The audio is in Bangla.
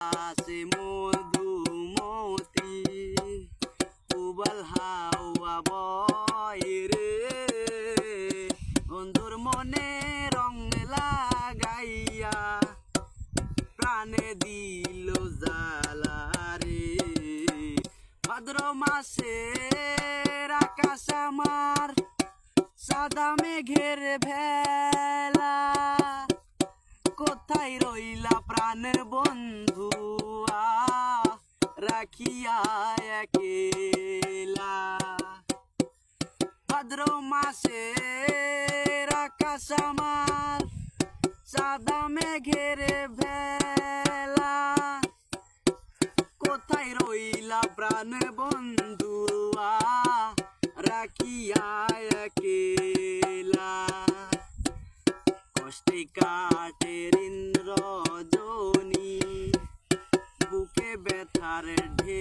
আছে মধুমতি উবাল হাওয়া বয় রে। বন্ধুর মনে রং লাগাইয়া প্রাণে দিল জালা রে। ভাদ্র মাসে আকাশ আমার, সাদা মেঘের ভেলা। কোথায় রইলা প্রাণের বন্ধু রাখিয়া একেলা। ভাদ্র মাসে আকাশ আমার, সাদা মেঘের ভেলা। কোথায় রইলা প্রাণ বন্ধু রাখিয়া একেলা। কষ্টে কাটে ইন্দ্র জনি বুকে ব্যথার ঢে